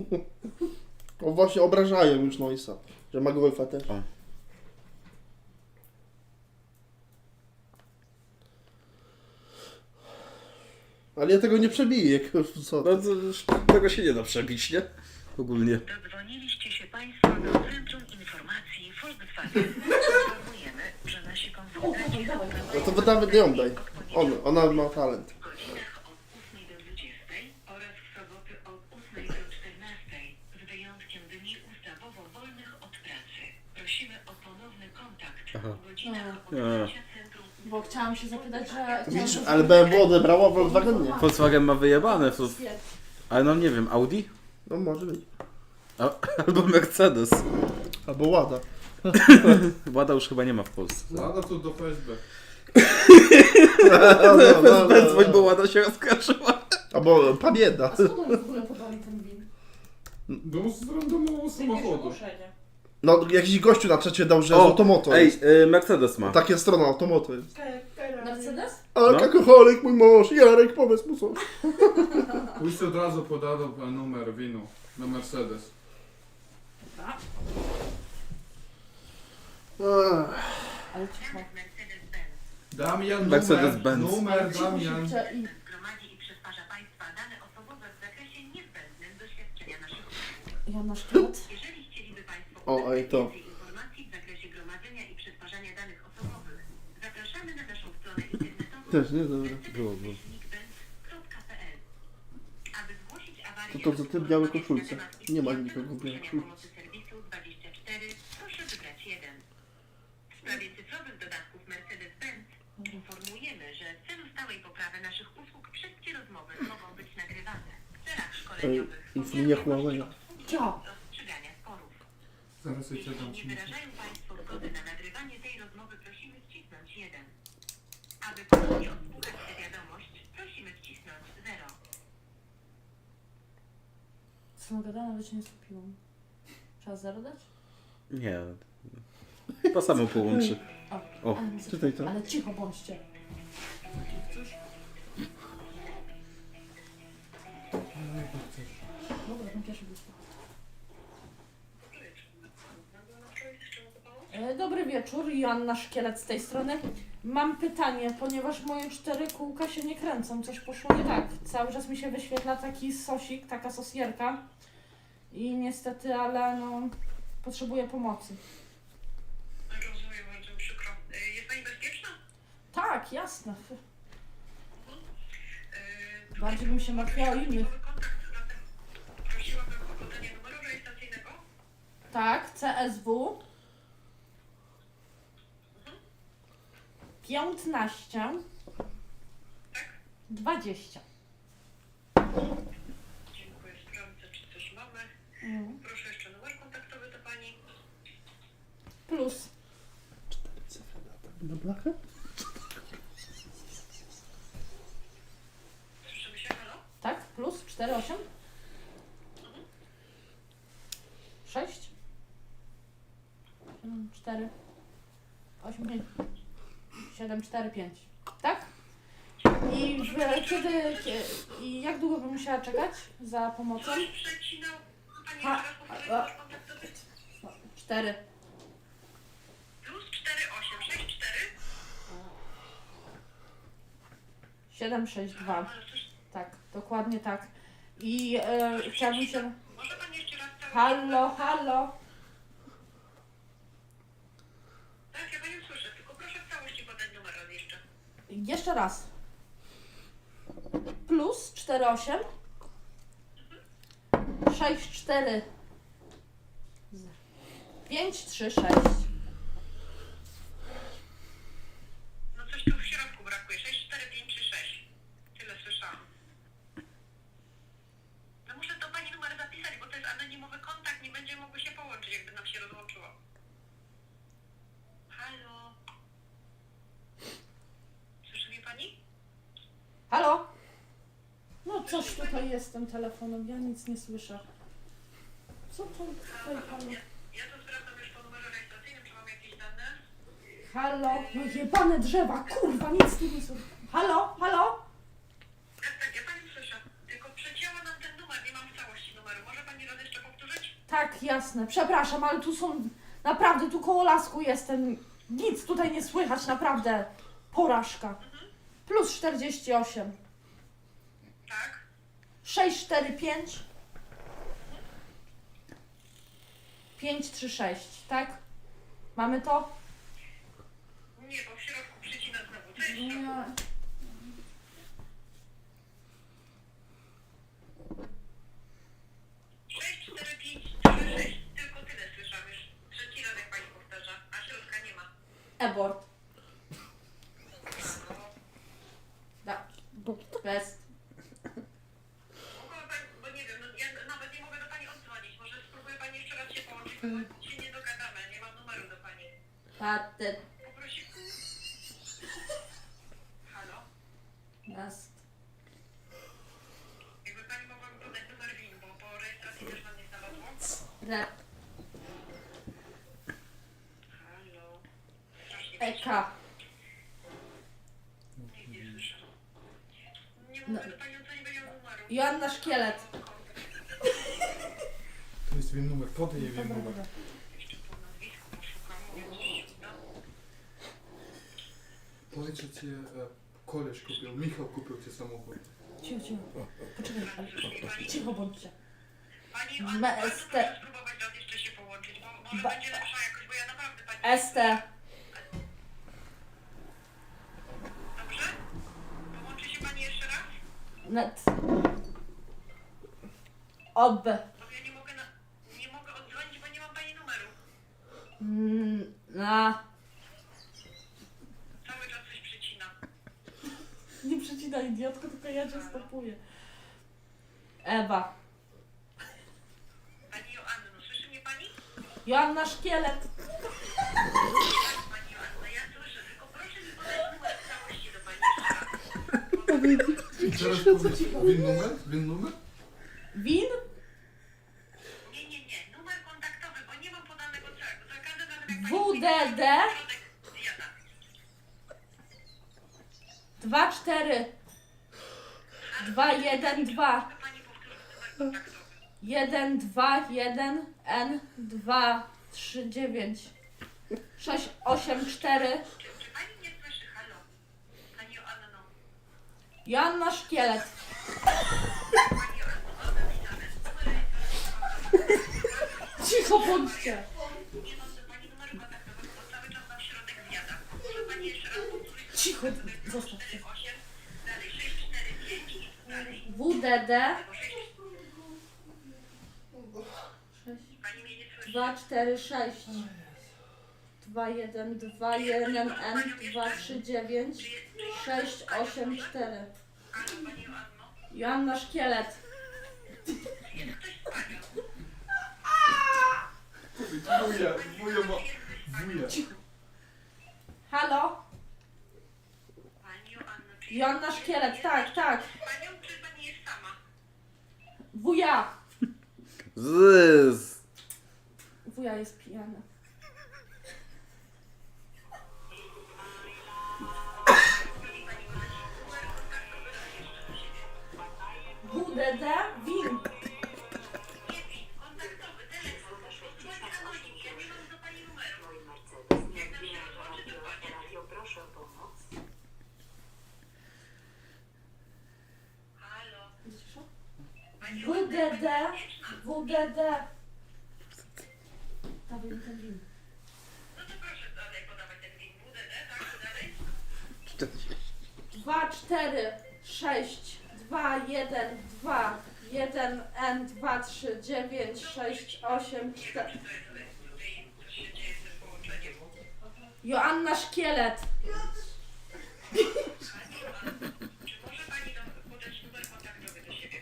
O właśnie obrażają już Noisa, że ma golfa też. O. Ale ja tego nie przebiję, jak- co? No to już tego się nie da przebić, nie? Ogólnie. Dodzwoniliście się Państwo do Centrum Informacji Volkswagen. Informujemy, że nasi konsultanci No to nawet ją daj. On, ona ma talent. Centrum Bo chciałam się zapytać, że... Widzisz, ale BMW odebrała, Volkswagen nie. Volkswagen ma wyjebane, to... Ale no nie wiem, Audi? No może być. A, albo Mercedes. Albo Łada. Łada już chyba nie ma w Polsce. Lada to do FSB. No, no, Bez no, dzwoń, bo no. Łada się rozkarzyła. Albo Pabieda. A skąd oni w ogóle podali ten win? Do z randomowego samochodu. ogłoszenie. No jakiś gościu na czacie dał, że z O, Automoto Ej, jest. y, Mercedes ma. Takie strona Automoto jest. Mercedes? Alkoholik mój mąż, Jarek, powiedz mu coś. Pójść od razu podano numer winu na Mercedes. Ale cicho. Mercedes-Benz. Damian numer, Mercedes-Benz. numer Damian. szybciej i... Zgromadzi i przetwarza Państwa dane osobowe w zakresie niezbędnym do świadczenia naszych usług. Jan Szkielet? O, ej, to. więcej informacji w zakresie gromadzenia i przetwarzania danych osobowych, zapraszamy na naszą stronę internetową Też, nie? Dobra. Było, było. mercedes-benz.pl. Aby zgłosić awarię To to co ty w białej lub porozmawiać koszulce. na temat Nie ma nikogo w białej zgłoszenia koszulce. pomocy serwisu 24, proszę wybrać 1. W sprawie cyfrowych dodatków Mercedes-Benz informujemy, że w celu stałej poprawy naszych usług wszystkie rozmowy mogą być nagrywane w celach szkoleniowych. Ej, inflinie Huawei. Cio. Zaraz cię Jeśli nie wyrażają Państwo zgody na nagrywanie tej rozmowy, prosimy wcisnąć 1. Aby ponownie odsłuchać tę wiadomość, prosimy wcisnąć 0. Co mam gadać? Nawet się nie skupiłam. Trzeba zero dać? Nie. To samo połączy. O. Ale, Czytaj to. ale cicho bądźcie. Dobra, ten pierwszy był spoko. Dobry wieczór, Joanna Szkielet z tej strony. Mam pytanie, ponieważ moje cztery kółka się nie kręcą, coś poszło nie tak. Cały czas mi się wyświetla taki sosik, taka sosierka i niestety, ale no, potrzebuję pomocy. Rozumiem, bardzo mi przykro. Y, Jest Pani bezpieczna? Tak, jasne. Y, Bardziej bym się martwiła o innych. Nowy kontakt, zatem prosiłabym o podanie numeru rejestracyjnego. Tak, CSW 15 20. Dziękuję, sprawdzę, czy coś mamy. Mm. Proszę jeszcze numer kontaktowy do Pani. Plus Na blachę? Słyszymy się, halo? Tak, plus 4, 8 6 4 8 5 7 4 5 Tak? I w, kiedy, kie- i jak długo bym musiała czekać za pomocą? Ha, a- kontaktowy. 4 Plus 4864. 7 6 2 Ale coś, Tak, dokładnie tak. I e, chciałabym się. może Pani jeszcze raz cały Halo, halo. Tak, ja Panią słyszę, tylko proszę w całości podać numer raz jeszcze. Jeszcze raz. Plus 48 6 4 5 3 6 No coś tu w środku brakuje. 6, 4, 5, 3, 6. Tyle słyszałam. No muszę do Pani numer zapisać, bo to jest anonimowy kontakt. Nie będziemy mogły się połączyć, jakby nam się rozłączyło. Halo? Słyszy mnie Pani? Halo? No coś tutaj jest z tym telefonem, ja nic nie słyszę. Co to tutaj halo? Ja, to sprawdzam już po numerze rejestracyjnym, czy mam jakieś dane. Halo? No jebane drzewa, kurwa, nic tu nie słyszę. Halo? Halo? Tak, tak, ja Pani słyszę. Tylko przecięła nam ten numer, nie mam w całości numeru. Może Pani raz Tak, jasne. Przepraszam, ale tu są. Naprawdę, tu koło lasku jestem. Nic tutaj nie słychać, naprawdę. Porażka. Plus 48. Tak? 645 536, tak? Mamy to? Nie, bo w środku przycina znowu. Nie. Sześć, cztery, pięć, trzy, sześć. Tylko tyle słyszałam już. Trzeci raz jak pani powtarza, a środka nie ma. Abort. A, no. Da. Bez. Mogła pani, bo nie wiem, no ja nawet nie mogę do pani odzwonić. Może spróbuje pani jeszcze raz się nie dogadamy. Nie mam numeru do pani. Patet. Poprosi... Halo? Bez. Jakby pani mogła mi podać numer WIN, bo po rejestracji też nam nie znalazło. Rep. Halo? Strasznie Eka. Nic nie słyszę. Nie mogę do pani odzwonić, bo nie mam numeru. Joanna Szkielet. Win numer, podaj jej Dobra, numer. no. Powiedz, że ci e, koleś kupił, Michał kupił ci samochód. Cicho, cicho. Poczekaj, ale... Cicho bądźcie. Pani, proszę spróbować raz jeszcze się połączyć, bo może Ba- będzie lepsza jakoś, bo ja naprawdę pani... Este. Dobrze? Połączy się pani jeszcze raz? Net. Ob. Bo ja nie mogę na... nie mogę odzwonić, bo nie mam pani numeru. Mm, Na. Cały czas coś przycina. Nie przecina idiotko, tylko ja cię stopuję. Ewa. Pani Joanno, słyszy mnie pani? Joanna Szkielet. Tak, pani Joanno, ja słyszę, tylko proszę mi podać numer w całości do pani jeszcze raz. Teraz powiedz, win numer? Win numer? Win? Zjada. 2 4 2 1 2 Mogę pani powtórzyć numer kontaktowy. 1 2 1 N 2 3 9 6 8 4 Czy, czy pani mnie słyszy? Halo? Pani Joanno. Joanna Szkielet. Cicho bądźcie. Zostaw się. 8, dalej 6, 4, 5 i dalej. WDD Albo 6, 6 pani mnie nie słyszy. 2 4 6 2 1 2 1 N 2 3 9 6 8 4 Halo, pani Joanno? Joanna Szkielet. Wuja, wuja ma... Wuja. Halo? Joanna Szkielet, tak, tak. panią, czy pani jest sama? Wuja. Zyz. Wuja jest pijany. WDD Mi ten WIN. No to proszę dalej podawać ten link WDD, tak? Dalej? 2 4 6 2 1 2 1 N 2 3 9 6 8 4 To jest tutaj, co się dzieje z tym połączeniem. Joanna Szkielet. Pani Joanno, czy może pani do, podać numer kontaktowy do siebie?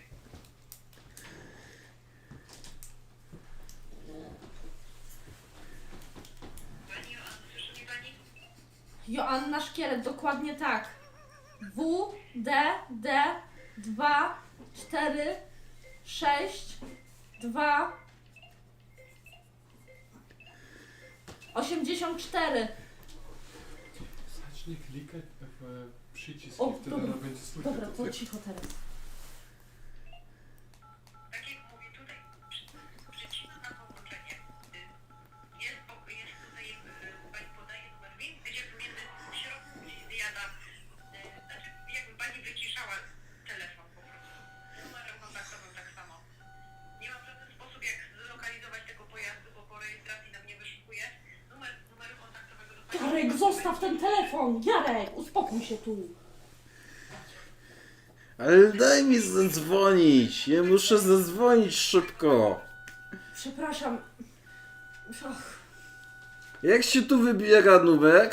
Pani Joanno, słyszy mnie pani? Joanna Szkielet, dokładnie tak. W, D, D, 2, 4, 6, 2, 84. Zacznij klikać w e, O, wtedy dobra. ona będzie słychać. Dobra, to cicho teraz. Telefon. Jarek, uspokój się tu. Ale daj mi zadzwonić. Ja muszę zadzwonić szybko. Przepraszam. Ach, Jak się tu wybiera numer?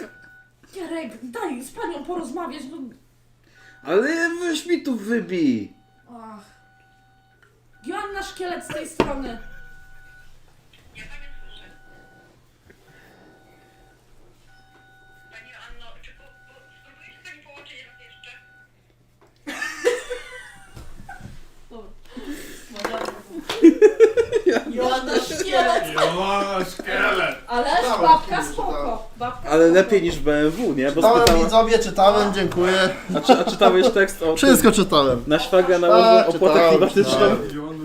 Jarek, daj z panią porozmawiać. No. Ale weź mi tu wybij. Ach. Joanna Szkielet z tej strony. Ja Panią słyszę. Pani Anno, czy po, po, spróbuje się Pani połączyć raz jeszcze? Joanna Szkielet. Joa, szkielet! Ale Czytałem, babka czytałem. spoko. Babka Ale lepiej niż BMW, nie? Bo Czytałem spytała... widzowie, czytałem, dziękuję. A, czy, a czytałeś tekst o Wszystko czytałem. Na szwagra Tak, nałożył opłatę czytałem, klimatyczną.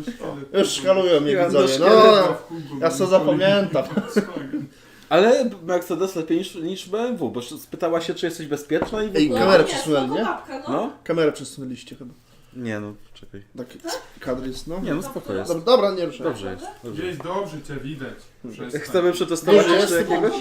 czytałem. Już szkalują mnie Ja widzowie. No, ja sobie zapamiętam. Ale Mercedes lepiej niż, niż BMW, bo spytała się, czy jesteś bezpieczna i w Ej, ogóle... kamerę nie, przesunęli, spoko nie? babka, no. No? Kamerę przesunęliście chyba. Nie no, czekaj. Tak, kadr jest, no. Nie no, spoko jest. Dobra, dobra nie ruszaj. Dobrze jest. Dobrze. Gdzieś dobrze cię widać. Przestań. Chcemy przetestować Dobrze jeszcze jest. jakiegoś?